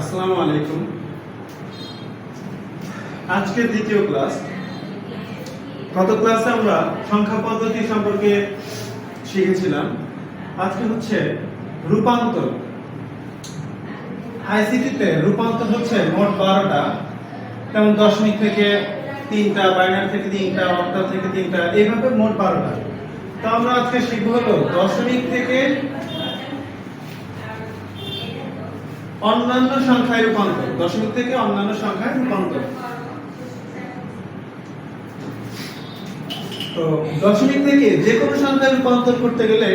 আসসালামু আলাইকুম। আজকে দ্বিতীয় ক্লাস। গত ক্লাসে আমরা সংখ্যা পদ্ধতি সম্পর্কে শিখেছিলাম। আজকে হচ্ছে রূপান্তর। আইসিটিতে রূপান্তর হচ্ছে মোট বারোটা। যেমন দশমিক থেকে তিনটা, বাইনারি থেকে তিনটা অক্টাল থেকে তিনটা, এইভাবে মোট বারোটা। তো আমরা আজকে শিখব হলো দশমিক থেকে অন্যান্য সংখ্যায় রূপান্তর। দশমিক থেকে অন্যান্য সংখ্যায় রূপান্তর। তো দশমিক থেকে যে কোনো সংখ্যায় রূপান্তর করতে গেলে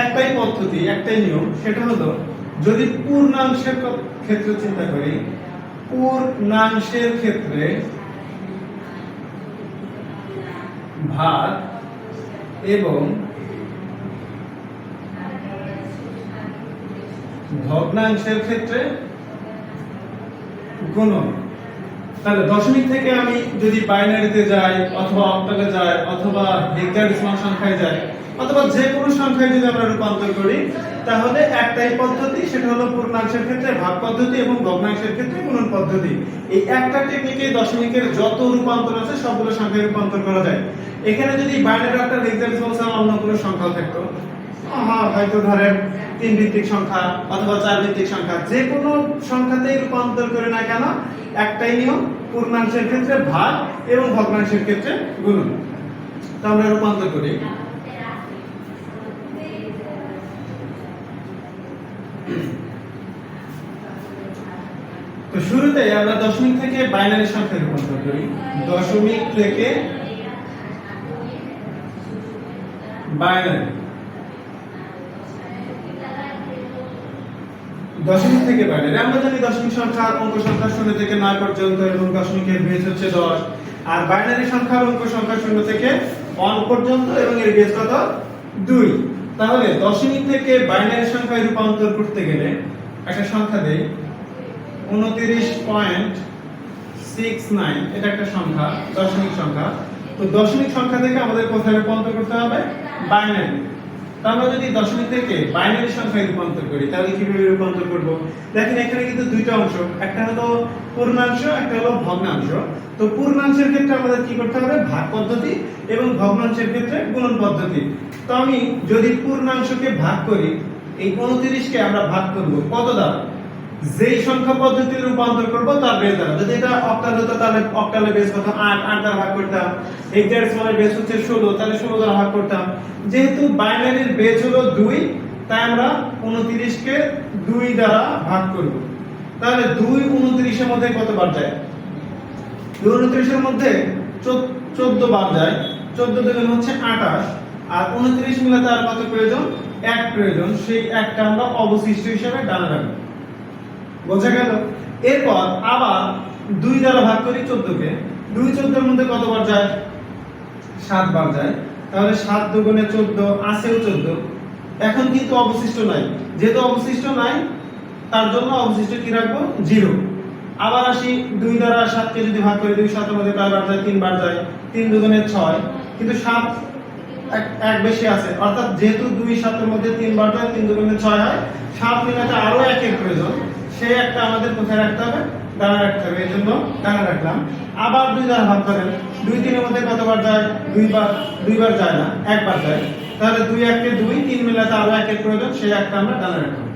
একটাই পদ্ধতি, একটাই নিয়ম, সেটা হলো যদি পূর্ণাংশের ক্ষেত্রে চিন্তা করি, পূর্ণাংশের ক্ষেত্রে ভাগ এবং ভগ্নাংশের ক্ষেত্রে গুণন। তাহলে দশমিক থেকে আমি যদি বাইনারিতে যাই, অথবা অক্টালে যাই, অথবা হেক্সাডেসিমাল সংখ্যায় যাই, অথবা যে কোনো সংখ্যায় যদি আমরা রূপান্তর করি, তাহলে একটাই পদ্ধতি, সেটা হলো পূর্ণাংশের ক্ষেত্রে ভাগ পদ্ধতি এবং ভগ্নাংশের ক্ষেত্রে গুণন পদ্ধতি। এই একটা টেকনিকে দশমিকের যত রূপান্তর আছে, সবগুলো সংখ্যায় রূপান্তর করা যায়। এখানে যদি বাইনারি অক্টাল হেক্সাডেসিমাল অন্য কোনো সংখ্যা থাকতো। হয়তো ধরেন তিন ভিত্তিক সংখ্যা অথবা চার ভিত্তিক সংখ্যা, যে কোনো সংখ্যাতেই রূপান্তর করে না কেন, একটাই নিয়ম, পূর্ণাংশের ক্ষেত্রে ভাগ এবং ভগ্নাংশের ক্ষেত্রে গুণন। তো আমরা রূপান্তর করি। তো শুরুতে আমরা দশমিক থেকে বাইনারি সংখ্যা রূপান্তর করি। দশমিক থেকে বাইনারি। দশমিক থেকে বাইরে। আমরা জানি দশমিক সংখ্যা অঙ্ক সংখ্যা শূন্য থেকে নয় পর্যন্ত এবং দশমিকের বেজ হচ্ছে দশ। আর বাইনারি সংখ্যার অঙ্ক সংখ্যা শূন্য থেকে ওয়ান পর্যন্ত এবং এর বেজ কত? দুই। তাহলে দশমিক থেকে বাইনারি সংখ্যায় রূপান্তর করতে গেলে একটা সংখ্যা দেই। উনত্রিশ পয়েন্ট সিক্স নাইন। এটা একটা সংখ্যা, দশমিক সংখ্যা। তো দশমিক সংখ্যা থেকে আমাদের কোথায় রূপান্তর করতে হবে? বাইনারি। তো আমরা যদি দশমিক থেকে বাইনারি সংখ্যায় রূপান্তর করি, তাহলে কীভাবে রূপান্তর করব? দেখেন, এখানে কিন্তু দুইটা অংশ, একটা হলো পূর্ণাংশ, একটা হলো ভগ্নাংশ। তো পূর্ণাংশের ক্ষেত্রে আমাদের কি করতে হবে? ভাগ পদ্ধতি এবং ভগ্নাংশের ক্ষেত্রে গুণন পদ্ধতি। তো আমি যদি পূর্ণাংশকে ভাগ করি, এই উনত্রিশকে আমরা ভাগ করব কত দ্বারা? যেই সংখ্যা পদ্ধতি রূপান্তর করব, তার বেস দ্বারা। যদি এটা অক্টাল হতো, তাহলে অক্টালে বেস কত 8 8 দ্বারা ভাগ করতাম। হেক্সাডেসিমালের বেস হচ্ছে 16 তাহলে 16 দ্বারা ভাগ করতাম। যেহেতু বাইনারির বেস হলো 2 তাই আমরা 29 কে 2 দ্বারা ভাগ করব। তাহলে 2 29 এর মধ্যে কতবার যায়? 2 29 এর মধ্যে 14 বার যায়। 14 দুগুণ হচ্ছে 28 আর 29 মিলে তার কত প্রয়োজন? এক প্রয়োজন। সেই একটা আমরা অবশিষ্ট হিসেবে ডানে রাখব। বোঝা গেল? এরপর আবার দুই দ্বারা ভাগ করি চোদ্দকে। দুই চোদ্দের মধ্যে কতবার যায়? সাত বার যায়। তাহলে সাত দুগুণে চোদ্দ আসেও চোদ্দ। এখন কিন্তু অবশিষ্ট নাই। যেহেতু অবশিষ্ট নাই, তার জন্য অবশিষ্ট কি রাখব? জিরো। আবার আসি দুই দ্বারা সাতকে যদি ভাগ করি, দুই সাতের মধ্যে কয়বার যায়? তিনবার যায়। তিন দুগুণে ছয়। কিন্তু সাত এক এক বেশি আছে। অর্থাৎ যেহেতু দুই সাতের মধ্যে তিনবার যায়, তিন দুগুণে ছয় হয়, সাত মিলাতে আরও একের প্রয়োজন। সেই একটা আমাদের কোথায় রাখতে হবে? ডানা রাখতে হবে এই জন্য ডানা রাখলাম। আবার দুই দ্বারা ভাগ করেন দুই তিনের মধ্যে কতবার যায়? দুইবার দুইবার যায় না, একবার যায়। তাহলে দুই একে দুই, তিন মিলাতে আরও একের প্রয়োজন, সেই একটা আমরা ডানা রাখলাম।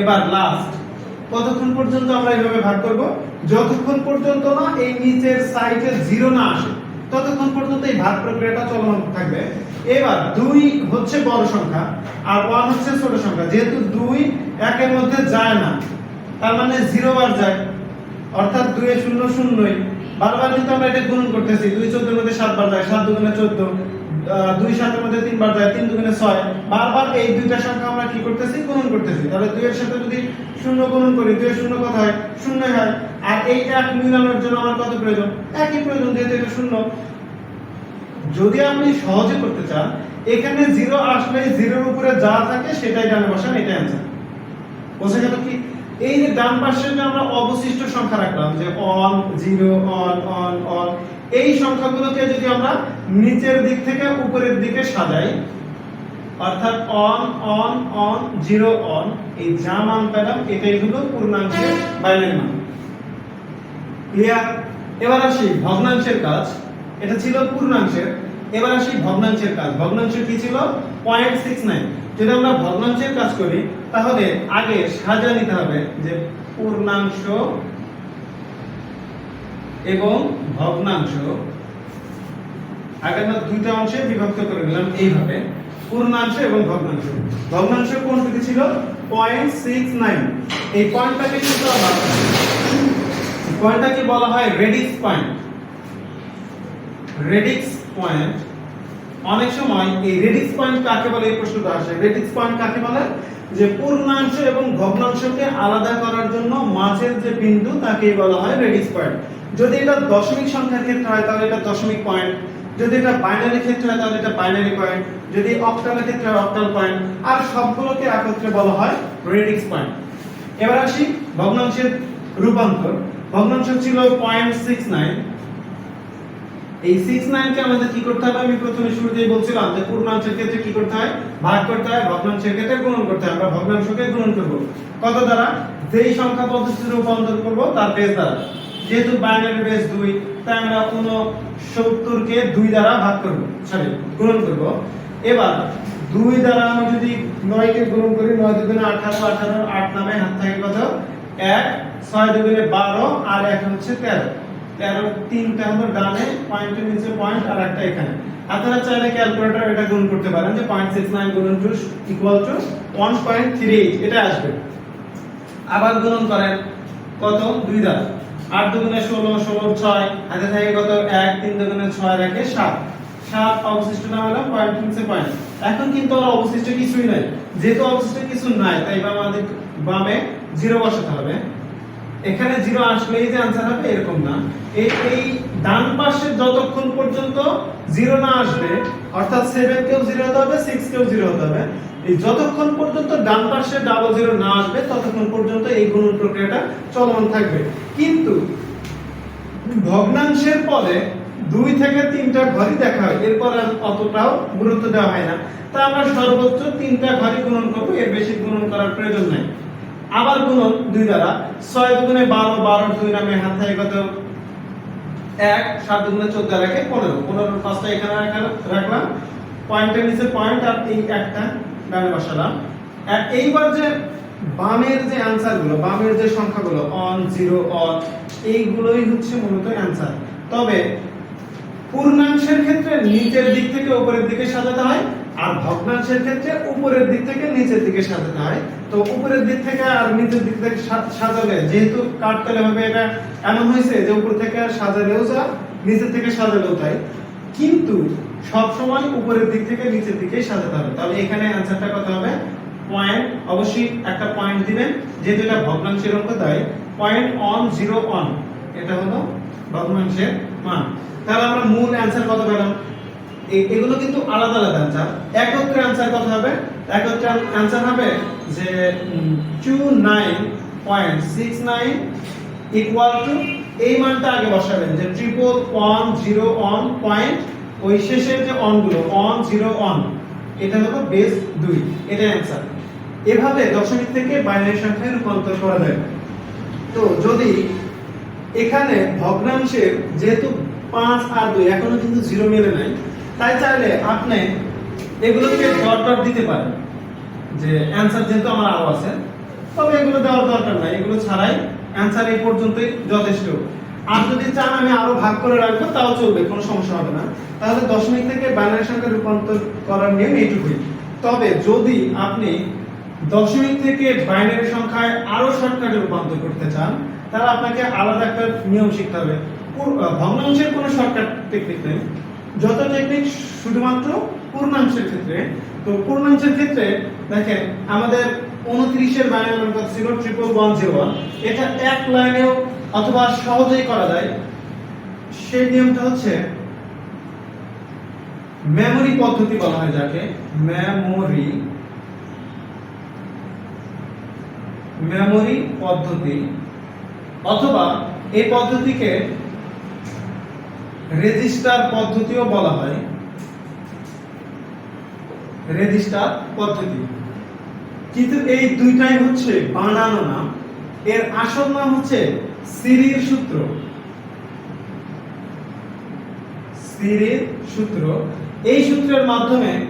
এবার লাস্ট কতক্ষণ পর্যন্ত আমরা এইভাবে ভাগ করব? যতক্ষণ পর্যন্ত না এই নিচের সাইডে জিরো না আসে, ততক্ষণ পর্যন্ত এই ভাগ প্রক্রিয়াটা চলমান থাকবে। এবার দুই হচ্ছে বড় সংখ্যা, আর ওয়ান হচ্ছে ছোট সংখ্যা। যেহেতু দুই একের মধ্যে যায় না তার মানে জিরো বার যায়। অর্থাৎ এ শূন্য শূন্যই। বারবার কিন্তু আমরা এটা গুণন করতেছি। দুই চোদ্দের মধ্যে সাত বার যায়। সাত দুগুণে চোদ্দ দুই সাতের মধ্যে তিনবার যায়। তিন দুগুণে ছয়। বারবার এই দুইটা সংখ্যা আমরা কি করতেছি? গুণন করতেছি। তাহলে দুইয়ের সাথে যদি শূন্য গুণন করি, দুইয়ের শূন্য কত হয় শূন্য হয়। আর এই এক মিলানোর জন্য আমার কত প্রয়োজন? একই প্রয়োজন, যেহেতু এটা শূন্য। যদি আপনি সহজে করতে চান, এখানে জিরো আসলে জিরোর উপরে যা থাকে সেটাই ডানে বসান, এটাই অ্যান্সার বোঝা গেল কি? এই যে ডান পাশে যে আমরা অবশিষ্ট সংখ্যা রাখলাম, যে one zero one one one এই সংখ্যাগুলোকে যদি আমরা নিচের দিক থেকে উপরের দিকে সাজাই, অর্থাৎ one one one, zero, one, এই যা মান পেলাম, এটাই হলো পূর্ণাংশের বাইনারি মান। ক্লিয়ার এবার আসি ভগ্নাংশের কাজ। এটা ছিল পূর্ণাংশের। এবার আসি ভগ্নাংশের কাজ। ভগ্নাংশ কি ছিল? Point six nine. যদি আমরা ভগ্নাংশের কাজ করি তাহলে আগে সাজা নিতে হবে যে পূর্ণাংশ এবং ভগ্নাংশ। আগে আমরা দুইটা অংশে বিভক্ত করে নিলাম এইভাবে। পূর্ণাংশ এবং ভগ্নাংশ। ভগ্নাংশ কোনটি ছিল? Point six nine. এই পয়েন্টটাকে কিন্তু পয়েন্টটাকে বলা হয় রেডিক্স পয়েন্ট। রেডিক্স পয়েন্ট অনেক সময় এই রেডিক্স পয়েন্ট কাকে বলে? এই প্রশ্নটা আসে। রেডিক্স পয়েন্ট কাকে বলে? যে পূর্ণাংশ এবং ভগ্নাংশকে আলাদা করার জন্য মাঝের যে বিন্দু, তাকেই বলা হয় রেডিক্স পয়েন্ট যদি এটা দশমিক সংখ্যার ক্ষেত্রে হয়, তাহলে এটা দশমিক পয়েন্ট যদি এটা বাইনারি ক্ষেত্রে হয়, তাহলে এটা বাইনারি পয়েন্ট যদি অক্টালের ক্ষেত্রে হয় অক্টাল পয়েন্ট আর সবগুলোকে একত্রে বলা হয় রেডিক্স পয়েন্ট এবার আসি ভগ্নাংশের রূপান্তর। ভগ্নাংশ ছিল পয়েন্ট সিক্স নাইন এই সিক্স নাইনকে আমাদের কি করতে হবে? আমি প্রথমে শুরুতেই বলছিলাম যে পূর্ণাংশের ক্ষেত্রে কি করতে হয়? ভাগ করতে হয়, ভগ্নাংশের ক্ষেত্রে গুণন করতে হয়। আমরা ভগ্নাংশকে গুণন করব। কত দ্বারা? যেই সংখ্যা পদ্ধতিতে রূপান্তর করব, তার বেস দ্বারা। যেহেতু বাইনারি বেস দুই, তাই আমরা উনসত্তর কে দুই দ্বারা ভাগ করব। সরি গুণন করব। এবার, দুই দ্বারা আমরা যদি নয় কে গুণন করি, নয় দুগুণে আঠারো আঠারো আট নামে হাত থাকে কত? এক, ছয় দুগুণে বারো, আর এক হচ্ছে তেরো। তেরো তিনটা হলো ডানে পয়েন্টের নিচে পয়েন্ট আর একটা এখানে। আপনারা চাইলে ক্যালকুলেটর এটা গুণ করতে পারেন যে পয়েন্ট সিক্স নাইন গুণন two equal to one point three eight এটা আসবে। আবার গুণন করেন, কত? দুই দ্বারা আট দুগুণে ষোলো ষোলো ছয়, হাতে থাকে কত? এক, তিন দুগুণে ছয় রাখে সাত। সাত অবশিষ্ট না হলো পয়েন্ট নিচে পয়েন্ট এখন কিন্তু আর অবশিষ্ট কিছুই নাই। যেহেতু অবশিষ্ট কিছু নাই, তাই এবার আমাদের বামে জিরো বসাতে হবে। এখানে জিরো আসলেই যে আনসার হবে এরকম না। এই এই ডান পাশে যতক্ষণ পর্যন্ত জিরো না আসবে, অর্থাৎ সেভেন কেও জিরো হতে হবে সিক্স কেও জিরো হতে হবে, এই যতক্ষণ পর্যন্ত ডান পাশে ডাবল জিরো না আসবে, ততক্ষণ পর্যন্ত এই গুণন প্রক্রিয়াটা চলমান থাকবে। কিন্তু ভগ্নাংশের পরে দুই থেকে তিনটা ঘরই দেখা হয়, এরপর আর অতটাও গুরুত্ব দেওয়া হয় না। তা আমরা সর্বোচ্চ তিনটা ঘরই গুণন করব, এর বেশি গুণন করার প্রয়োজন নাই। আবার গুণন দুই দ্বারা। ছয় দুগুণে বারো বারো দুই নামে হাত থাকে কত? এক, সাত দুগুণে চোদ্দ রাখে পনেরো। পনেরো পাঁচটা এখানে রাখা- রাখলাম। পয়েন্টের নিচে পয়েন্ট আর এই একটা ডানে বসালাম। আর এইবার যে বামের যে অ্যান্সারগুলো বামের যে সংখ্যাগুলো অন জিরো অন এইগুলোই হচ্ছে মূলত অ্যান্সার তবে পূর্ণাংশের ক্ষেত্রে নিচের দিক থেকে উপরের দিকে সাজাতে হয়। আর ভগ্নাংশের ক্ষেত্রে উপরের দিক থেকে নিচের দিকে সাজাতে হয়। তো উপরের দিক থেকে আর নিচের দিক থেকে সাজালে, যেহেতু কাটতেলে হবে এটা এমন হয়েছে যে উপর থেকে সাজালেও যা, নিচের থেকে সাজালেও তাই। কিন্তু সব সময় উপরের দিক থেকে নিচের দিকে সাজাতে হবে। তাহলে এখানে অ্যান্সারটা কত হবে? পয়েন্ট অবশ্যই একটা পয়েন্ট দিবেন। যেহেতু এটা ভগ্নাংশের অঙ্ক, তাই পয়েন্ট অন জিরো অন এটা হলো ভগ্নাংশের মান। তাহলে আমরা মূল অ্যান্সার কত পেলাম? এগুলো কিন্তু আলাদা আলাদা অ্যান্সার একত্রে অ্যান্সার কত হবে? একত্রে অ্যান্সার হবে যে two nine point six nine equal to এই মানটা আগে বসাবেন, যে triple one zero one point ওই শেষের যে অনগুলো অন জিরো অন এটা হলো বেস দুই এটা অ্যান্সার এভাবে দশমিক থেকে বাইনারি সংখ্যায় রূপান্তর করা যায়। তো যদি এখানে ভগ্নাংশের যেহেতু পাঁচ আর দুই, এখনও কিন্তু জিরো মেলে নাই তাই চাইলে আপনি এগুলোকে ডট দিতে পারেন। যে অ্যান্সার যেহেতু আমার আরও আছে, তবে এগুলো দেওয়ার দরকার নাই। এগুলো ছাড়াই অ্যান্সার এই পর্যন্তই যথেষ্ট। আর যদি চান আমি আরও ভাগ করে রাখব, তাও চলবে, কোনো সমস্যা হবে না। তাহলে দশমিক থেকে বাইনারি সংখ্যা রূপান্তর করার নিয়ম এইটুকুই। তবে যদি আপনি দশমিক থেকে বাইনারি সংখ্যায় আরও শর্টকাটে রূপান্তর করতে চান, তাহলে আপনাকে আলাদা একটা নিয়ম শিখতে হবে। ভগ্নাংশের কোনো শর্টকাট টেকনিক নেই। যত টেকনিক শুধুমাত্র পূর্ণাংশের ক্ষেত্রে, তো পূর্ণাংশের ক্ষেত্রে দেখেন আমাদের উনত্রিশের বাইনারি সংখ্যা ছিল ট্রিপল ওয়ান জিরো এটা এক লাইনেও অথবা সহজেই করা যায়। সেই নিয়মটা হচ্ছে মেমরি পদ্ধতি বলা হয় যাকে। মেমরি মেমরি পদ্ধতি। অথবা এই পদ্ধতিকে রেজিস্টার পদ্ধতিও বলা হয়। রেজিস্টার পদ্ধতি। কিন্তু এই দুইটাই হচ্ছে বানানো নাম। এর আসল নাম হচ্ছে সিরির সূত্র। সিরির সূত্র। এই সূত্রের মাধ্যমে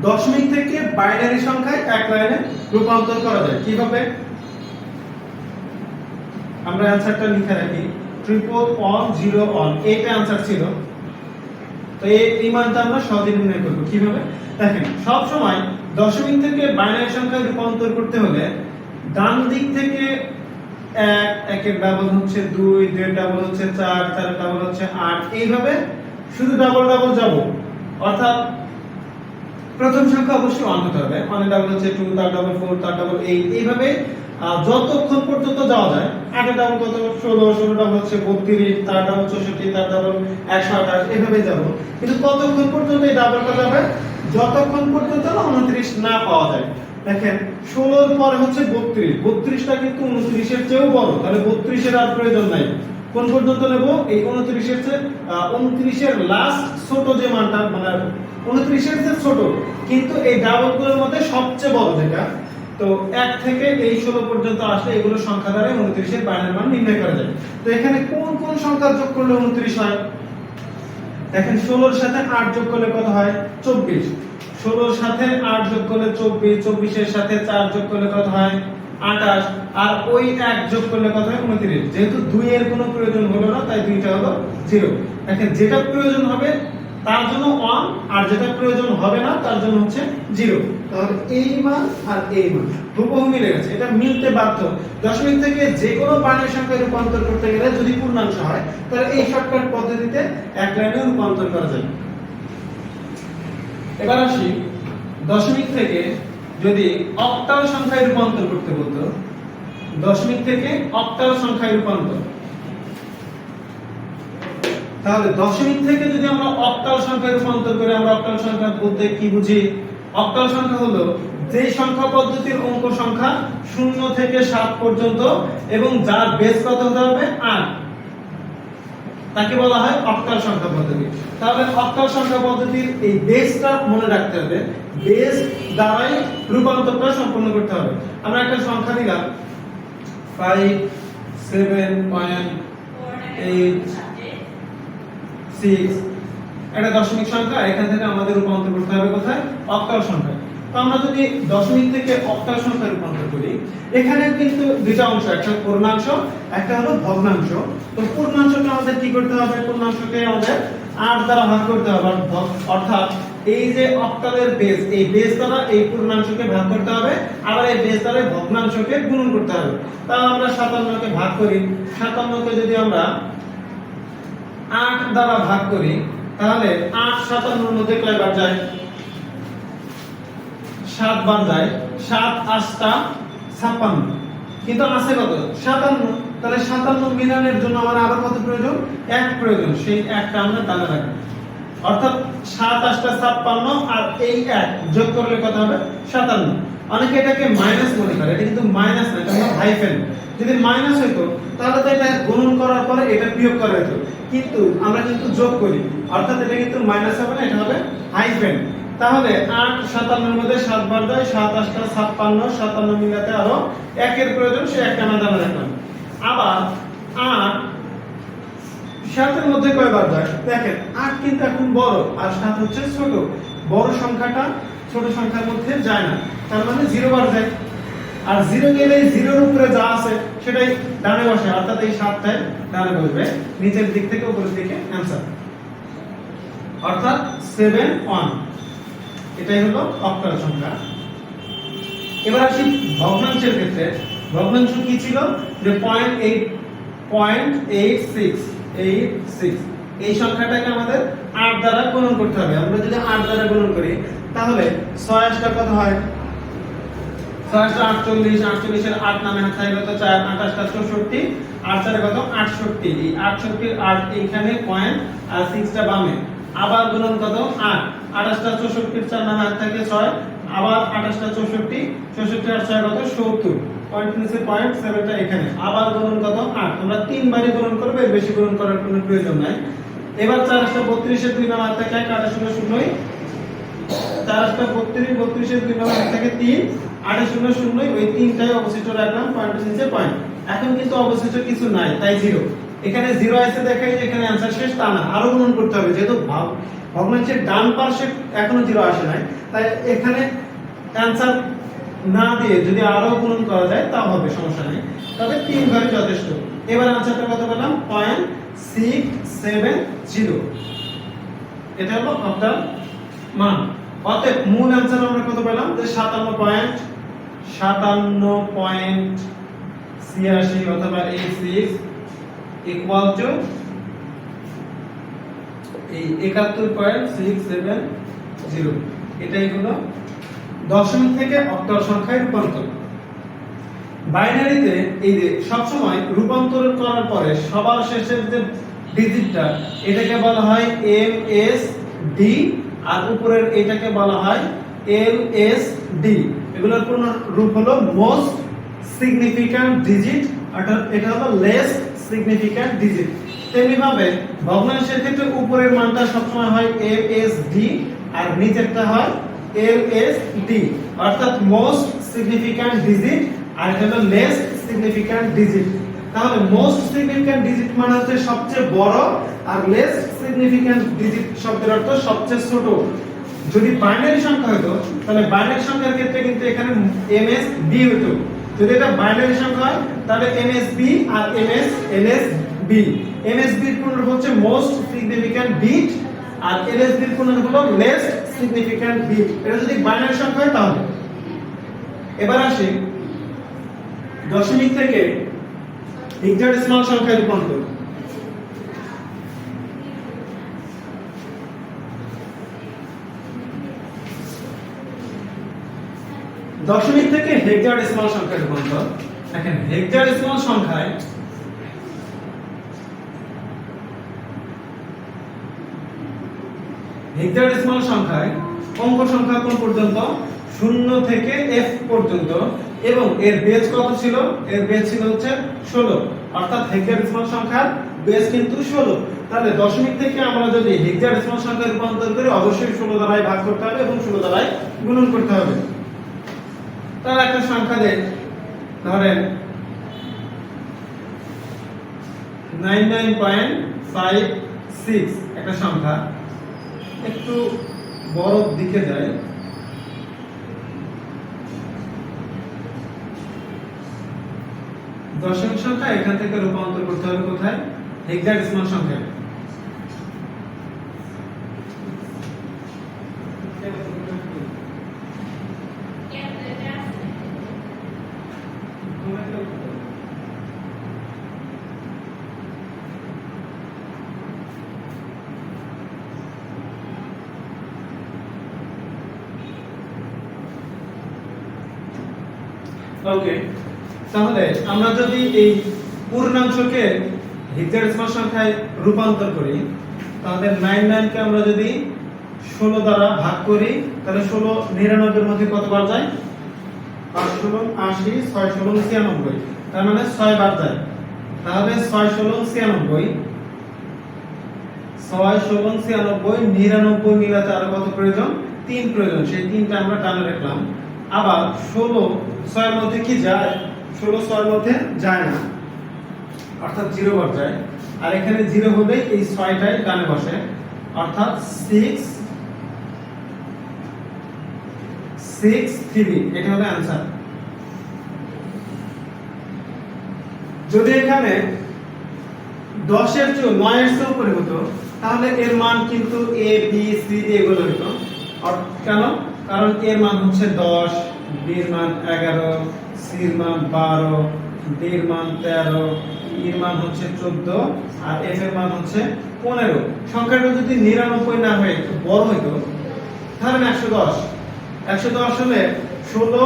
দশমিক থেকে বাইনারি সংখ্যায় এক লাইনে রূপান্তর করা যায়। কীভাবে? আমরা অ্যানসারটা লিখে রাখি। ট্রিপল ওয়ান জিরো ওয়ান এইটা অ্যানসার ছিল। তো এই মানটা আমরা সহজে নির্ণয় করব। কীভাবে? দেখেন সব সময় দশমিক থেকে বাইনারি সংখ্যায় রূপান্তর করতে হলে ডান দিক থেকে এক, একের ডাবল হচ্ছে দুই দুই ডাবল হচ্ছে চার চার ডাবল হচ্ছে আট। এইভাবে শুধু ডাবল ডাবল যাব। অর্থাৎ প্রথম সংখ্যা অবশ্যই ওয়ান হতে হবে। ওয়ান ডাবল হচ্ছে টু তার ডাবল ফোর তার ডাবল এইট এইভাবে যতক্ষণ পর্যন্ত যাওয়া যায় আগে ডাবল কত? ষোলো ষোলো ডাবল হচ্ছে বত্রিশ, তার ডাবল চৌষট্টি, তার ডাবল একশো আঠাশ। এভাবে যাব। কিন্তু কতক্ষণ পর্যন্ত এই ডাবলটা যাবে, যতক্ষণ পর্যন্ত উনত্রিশ না পাওয়া যায়। দেখেন, ষোলোর পরে হচ্ছে বত্রিশ। বত্রিশটা কিন্তু উনত্রিশের চেয়েও বড়। তাহলে বত্রিশের আর প্রয়োজন নাই। কোন পর্যন্ত নেব। এই উনত্রিশের চেয়ে উনত্রিশের লাস্ট ছোট যে মানটা মানে উনত্রিশের চেয়ে ছোট, কিন্তু এই ডাবলগুলোর মধ্যে সবচেয়ে বড় যেটা, তো এক থেকে এই ষোলো পর্যন্ত আসলে এগুলো সংখ্যা দ্বারা উনত্রিশের বাইরের মান নির্ণয় করা যায়। তো এখানে কোন কোন সংখ্যা যোগ করলে উনত্রিশ হয়? দেখেন, ষোলোর সাথে আট যোগ করলে কত হয়? চব্বিশ। ষোলোর সাথে আট যোগ করলে চব্বিশ, চব্বিশের সাথে চার যোগ করলে কত হয়? আঠাশ, আর ওই এক যোগ করলে কত হয়? উনত্রিশ। যেহেতু দুই এর কোনো প্রয়োজন হলো না, তাই দুইটা হলো জিরো। দেখেন, যেটা প্রয়োজন হবে, তার জন্য ওয়ান, আর যেটা প্রয়োজন হবে না, তার জন্য হচ্ছে জিরো। তাহলে এই মান আর এই মান হুবহু মিলে গেছে। এটা মিলতে বাধ্য। দশমিক থেকে যে কোনো পানির সংখ্যায় রূপান্তর করতে গেলে যদি পূর্ণাংশ হয়, তাহলে এই শর্টকাট পদ্ধতিতে এক লাইনে রূপান্তর করা যায় এবার আসি দশমিক থেকে যদি অক্টাল সংখ্যায় রূপান্তর করতে বলতো, দশমিক থেকে অক্টাল সংখ্যায় রূপান্তর। তাহলে দশমিক থেকে যদি আমরা অক্টাল সংখ্যায় রূপান্তর করে আমরা অক্টাল সংখ্যা বলতে কি বুঝি? অক্টাল সংখ্যা হলো যে সংখ্যা পদ্ধতির অঙ্ক সংখ্যা শূন্য থেকে সাত পর্যন্ত এবং যার বেস কত হতে হবে? আট। তাকে বলা হয় অক্টাল সংখ্যা পদ্ধতি। তাহলে অক্টাল সংখ্যা পদ্ধতির এই বেসটা মনে রাখতে হবে। বেস দ্বারাই রূপান্তরটা সম্পন্ন করতে হবে। আমরা একটা সংখ্যা দিলাম। Five seven point eight six একটা দশমিক সংখ্যা। এখান থেকে আমাদের রূপান্তর করতে হবে কোথায়? অক্টাল সংখ্যা আমরা যদি দশমিক থেকে অক্টাল সংখ্যা রূপান্তর করি, এখানে কিন্তু দুইটা অংশ, একটা পূর্ণাংশ, একটা হলো ভগ্নাংশ। তো পূর্ণাংশকে আমাদের কি করতে হবে? পূর্ণাংশকে আমাদের আট দ্বারা ভাগ করতে হবে। অর্থাৎ এই যে অক্টালের বেস এই বেস দ্বারা এই পূর্ণাংশকে ভাগ করতে হবে, আবার এই বেস দ্বারা ভগ্নাংশকে গুণন করতে হবে। তাহলে আমরা সাতান্নকে ভাগ করি। সাতান্নকে যদি আমরা আট দ্বারা ভাগ করি, তাহলে আট সাতান্নর মধ্যে কয়বার যায়? সাত বার সাত, আটটা, ছাপ্পান্ন। কিন্তু আছে কত? সাতান্ন। তাহলে সাতান্ন মিলানের জন্য আমার আবার কত প্রয়োজন? এক প্রয়োজন। সেই একটা আমরা ডানে রাখব। অর্থাৎ সাত, আটটা, ছাপ্পান্ন আর এই এক যোগ করলে কত হবে? সাতান্ন। অনেকে এটাকে মাইনাস মনে করে। এটা কিন্তু মাইনাস না, এটা হাইফেন। যদি মাইনাস হইতো, তাহলে তো এটা গুণন করার পরে এটা বিয়োগ করা হতো কিন্তু আমরা কিন্তু যোগ করি। অর্থাৎ এটা কিন্তু মাইনাস হবে না, এটা হবে হাইফেন। তাহলে আট সাতান্নের মধ্যে সাত বার যায় সাত আটটা ছাপ্পান্ন, সাতান্ন মিলাতে আরও একের প্রয়োজন, সে একটা আমরা জানা রাখলাম আবার আট সাতের মধ্যে কয়বার যায় দেখেন, আট কিন্তু এখন বড়, আর সাত হচ্ছে ছোট। বড় সংখ্যাটা ছোট সংখ্যার মধ্যে যায় না। তার মানে জিরো বার যায় আর জিরো গেলে জিরোর উপরে যা আছে, সেটাই ডানে বসে। অর্থাৎ এই সাতটায় ডানে বসবে। নিচের দিক থেকে উপরের দিকে অ্যান্সার অর্থাৎ সেভেন ওয়ান এটাই হলো অক্টাল সংখ্যা। এবার আসি ভগ্নাংশের ক্ষেত্রে। ভগ্নাংশ কি ছিল? যে point eight point eight six eight six এই সংখ্যাটাকে আমাদের আট দ্বারা গুণন করতে হবে। আমরা যদি আট দ্বারা গুণন করি, তাহলে ছয় আটটা কত হয়? ছয় আটচল্লিশ, আটচল্লিশের আট নামে হাত থাকে কত? চার আঠাশটা চৌষট্টি, আট চারে কত? আটষট্টি। এই আটষট্টির আট এইখানে পয়েন্ট আর সিক্সটা বামে। আবার গুণন কত? আট। আঠাশটা চৌষট্টির চার নামে হাত থাকে ছয়, আবার আঠাশটা চৌষট্টি চৌষট্টি আর ছয় কত? সত্তর। পয়েন্ট পয়েন্ট অবশিষ্ট রাখলাম পয়েন্টের নিচে পয়েন্ট এখন কিন্তু অবশিষ্ট কিছু নাই, তাই জিরো এখানে জিরো আছে দেখাই, এখানে শেষ, তা না। আরও গুণন করতে হবে, যেহেতু ভাব ভগ্নাংশের ডান পাশে এখনও জিরো আসে নাই। তাই এখানে অ্যান্সার না দিয়ে যদি আরও গুণন করা যায় তা হবে, সমস্যা নেই। তবে তিন ঘরে যথেষ্ট। এবার আনসারটা কত পেলাম? পয়েন্ট সিক্স সেভেন জিরো এটা হলো আপনার মান। অতএব মূল অ্যান্সার আমরা কত পেলাম? যে সাতান্ন পয়েন্ট সাতান্ন পয়েন্ট ছিয়াশি অথবা এইট সিক্স ইকুয়াল টু এই একাত্তর পয়েন্ট সিক্স সেভেন জিরো এটাই হলো দশমিক থেকে অক্টাল সংখ্যায় রূপান্তর। বাইনারিতে এই যে সবসময় রূপান্তর করার পরে সবার শেষের যে ডিজিটটা এটাকে বলা হয় এম এস ডি আর উপরের এটাকে বলা হয় এল এস ডি এগুলোর পূর্ণ রূপ হলো মোস্ট সিগনিফিক্যান্ট ডিজিট অর্থাৎ এটা হলো লেস সিগনিফিক্যান্ট ডিজিট তেমনি ভাবে ভগ্নাংশের ক্ষেত্রে উপরের মানটা সবসময় হয় এম এস ডি আর নিচেরটা হয় এল এস ডি অর্থাৎ মোস্ট সিগনিফিক্যান্ট ডিজিট আর এটা হলো লেস সিগনিফিক্যান্ট ডিজিট তাহলে মোস্ট সিগনিফিক্যান্ট ডিজিট মানে হচ্ছে সবচেয়ে বড় আর লেস সিগনিফিক্যান্ট ডিজিট শব্দের অর্থ সবচেয়ে ছোট। যদি বাইনারি সংখ্যা হতো, তাহলে বাইনারি সংখ্যার ক্ষেত্রে কিন্তু এখানে এমএস বি হতো। যদি এটা বাইনারি সংখ্যা হয়, তাহলে এমএস বি আর M S B MS B এর পূর্ণ হচ্ছে মোস্ট সিগনিফিক্যান্ট বিট আর এলএস বি এর পূর্ণ হলো লেস সিগনিফিক্যান্ট বিট এটা যদি বাইনারি সংখ্যা হয় তাহলে। এবার আসি। দশমিক থেকে হেক্সাডেসিমাল সংখ্যায় রূপান্তর। দশমিক থেকে হেক্সাডেসিমাল সংখ্যায় রূপান্তর। দেখেন হেক্সাডেসিমাল সংখ্যায় হেক্সাডেসিমাল সংখ্যায় অঙ্ক সংখ্যা কোন পর্যন্ত? শূন্য থেকে এফ পর্যন্ত। এবং এর বেজ কত ছিল? এর বেজ ছিল হচ্ছে ষোলো। অর্থাৎ হেক্সাডেসিমাল সংখ্যার বেজ কিন্তু ষোলো। তাহলে দশমিক থেকে আমরা যদি হেক্সাডেসিমাল সংখ্যায় রূপান্তর করি, অবশ্যই ষোলো দ্বারাই ভাগ করতে হবে এবং ষোলো দ্বারাই গুণন করতে হবে। তার একটা সংখ্যা দেন ধরেন nine nine point five six একটা সংখ্যা। একটু বরফ দিকে যায়। দশমিক সংখ্যা এখান থেকে রূপান্তর করতে হবে কোথায়? হেক্সাডেসিমাল সংখ্যায় তাহলে আমরা যদি এই পূর্ণাংশকে হেক্সাডেসিমাল সংখ্যায় রূপান্তর করি, তাহলে নাইন নাইনকে আমরা যদি ষোলো দ্বারা ভাগ করি, তাহলে ষোলো নিরানব্বইয়ের মধ্যে কতবার যায়? পাঁচ ষোলো, আশি, ছয় ষোলো, ছিয়ানব্বই। তার মানে ছয় বার যায়। তাহলে ছয় ষোলো, ছিয়ানব্বই, ছয় ষোলো, ছিয়ানব্বই, নিরানব্বই মিলাতে আরও কত প্রয়োজন? তিন প্রয়োজন। সেই তিনটা আমরা টানে রাখলাম। আবার ষোলো ছয়ের মধ্যে কি যায়? ষোলো মধ্যে যায় না। অর্থাৎ জিরো বার যায়। আর এখানে জিরো হলে এই ছয়টাই ডানে বসে। অর্থাৎ সিক্স সিক্স থ্রি এটা অ্যান্সার যদি এখানে দশের চেয়ে নয়ের চেয়ে উপরে হতো, তাহলে এর মান কিন্তু এ বি সি এগুলো হতো। কেন? কারণ এর মান হচ্ছে দশ বির মান এগারো সির মান বারো ডির মান তেরো, ইর মান হচ্ছে চোদ্দ, আর এফ এর মান হচ্ছে পনেরো। সংখ্যাটা যদি নিরানব্বই না হয়ে একটু বড় হইতো, ধরেন একশো দশ। একশো দশ হলে ষোলো,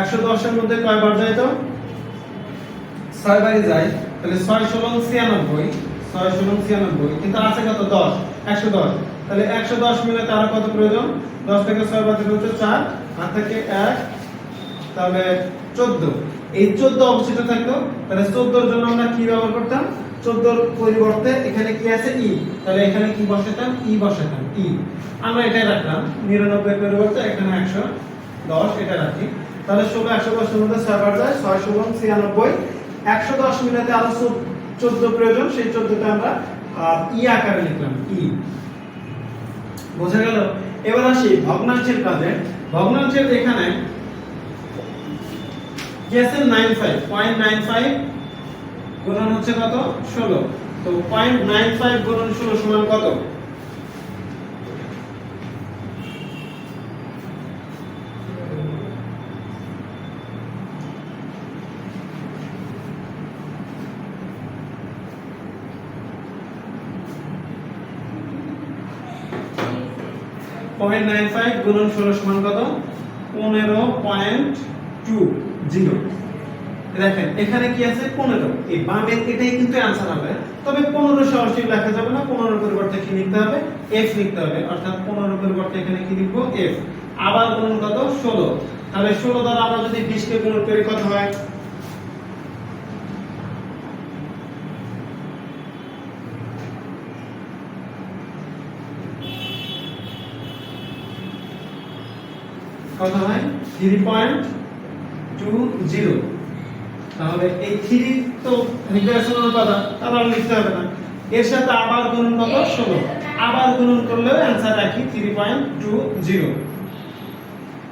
একশো দশের মধ্যে কয়বার যায় তো? ছয় বারে যায়। তাহলে ছয় ষোলো ছিয়ানব্বই, ছয় ষোলো ছিয়ানব্বই, কিন্তু আছে কত? দশ, একশো দশ। তাহলে একশো দশ মিলে তার কত প্রয়োজন? দশ থেকে ছয় বাদ হচ্ছে চার, আর থেকে এক, তাহলে চোদ্দ। এই চোদ্দ অবশিষ্ট থাকতো তাহলে চোদ্দোর জন্য আমরা কি ব্যবহার করতাম? চোদ্দোর পরিবর্তে এখানে কি আছে? ই। তাহলে এখানে কি বসাতাম ই বসাতাম ই। আমরা এটাই রাখলাম। নিরানব্বই পরিবর্তে এখানে একশো দশ এটা রাখি। তাহলে ষোলো একশো দশের মধ্যে বার যায় ছয় ষোলো ছিয়ানব্বই। একশো দশ মিলাতে আরও চোদ্দ প্রয়োজন, সেই চোদ্দটা আমরা ই আকারে লিখলাম, ই। বোঝা গেল? এবার আসি ভগ্নাংশের কাজে। ভগ্নাংশের এখানে কি nine five. Point nine five গুণন হচ্ছে কত? ষোলো। তো পয়েন্ট নাইন ফাইভ গুণন ষোলো সমান কত? পয়েন্ট নাইন ফাইভ গুণন ষোলো সমান কত? পনেরো পয়েন্ট টু জিরো দেখেন, এখানে কি আছে? পনেরো। এই বামের এটাই কিন্তু অ্যান্সার হবে। তবে পনেরো সরাসরি লেখা যাবে না। পনেরো পরিবর্তে কি লিখতে হবে? এফ লিখতে হবে। অর্থাৎ পনেরো পরিবর্তে এখানে কি লিখব? এফ আবার গুণন কত? ষোলো। তাহলে ষোলো দ্বারা আমরা যদি বিশকে গুণন করি, কত হয়? কত হয়? থ্রি পয়েন্ট টু জিরো তাহলে এই থ্রি তো রিগ্রেশনের কথা তাহলে আর লিখতে হবে না। এর সাথে আবার গুণন কত ষোলো। আবার গুণন করলেও অ্যান্সার রাখি থ্রি পয়েন্ট টু জিরো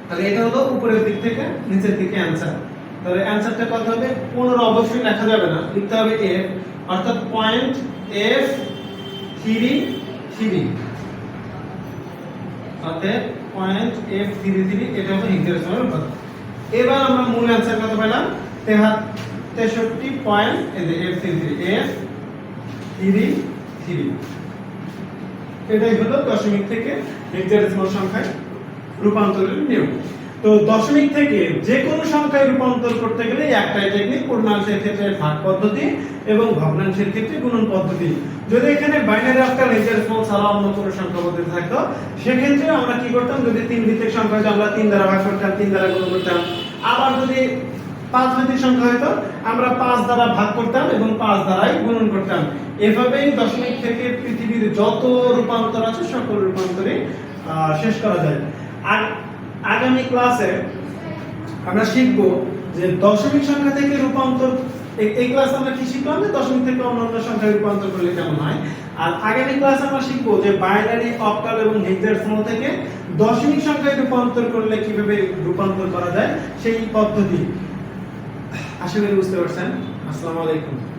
তাহলে এটা হলো উপরের দিক থেকে, নিচের দিকে অ্যান্সার তাহলে অ্যান্সারটা কত হবে? পনেরো অবশ্যই লেখা যাবে না। লিখতে হবে এফ অর্থাৎ পয়েন্ট এফ থ্রি থ্রি অতএব পয়েন্ট এফ থ্রি থ্রি এটা হলো হিগডেরসনের কথা। এবার আমরা মূল অ্যান্সার কত পেলাম? তেষট্টি point F three F three three এটাই হলো দশমিক থেকে নির্ধারিত সংখ্যায় রূপান্তরের নিয়ম। তো দশমিক থেকে যে কোনো সংখ্যায় রূপান্তর করতে গেলে একটাই টেকনিক পূর্ণাংশের ক্ষেত্রে ভাগ পদ্ধতি এবং ভগ্নাংশের ক্ষেত্রে গুণন পদ্ধতি। যদি এখানে বাইনারি অক্টাল হেক্সাডেসিমাল ছাড়া অন্য কোনো সংখ্যা পদ্ধতি থাকতো। সেক্ষেত্রে আমরা কি করতাম? যদি তিন ভিত্তিক সংখ্যা হতো, আমরা তিন দ্বারা ভাগ করতাম, তিন দ্বারা গুণ করতাম। আবার যদি পাঁচ ভিত্তিক সংখ্যা হতো, আমরা পাঁচ দ্বারা ভাগ করতাম এবং পাঁচ দ্বারাই গুণন করতাম। এভাবেই দশমিক থেকে পৃথিবীর যত রূপান্তর আছে, সকল রূপান্তরে শেষ করা যায়। আর আগামী ক্লাসে আমরা শিখব যে দশমিক সংখ্যা থেকে রূপান্তর এই- ক্লাসে আমরা কি শিখলাম? যে দশমিক থেকে অন্যান্য সংখ্যায় রূপান্তর করলে কেমন হয়? আর আগামী ক্লাস আমরা শিখব যে বাইনারি অক্টাল এবং হেক্সাডেসিমাল থেকে দশমিক সংখ্যায় রূপান্তর করলে কীভাবে রূপান্তর করা যায় সেই পদ্ধতি। আশা করি বুঝতে পারছেন। আসসালামু আলাইকুম।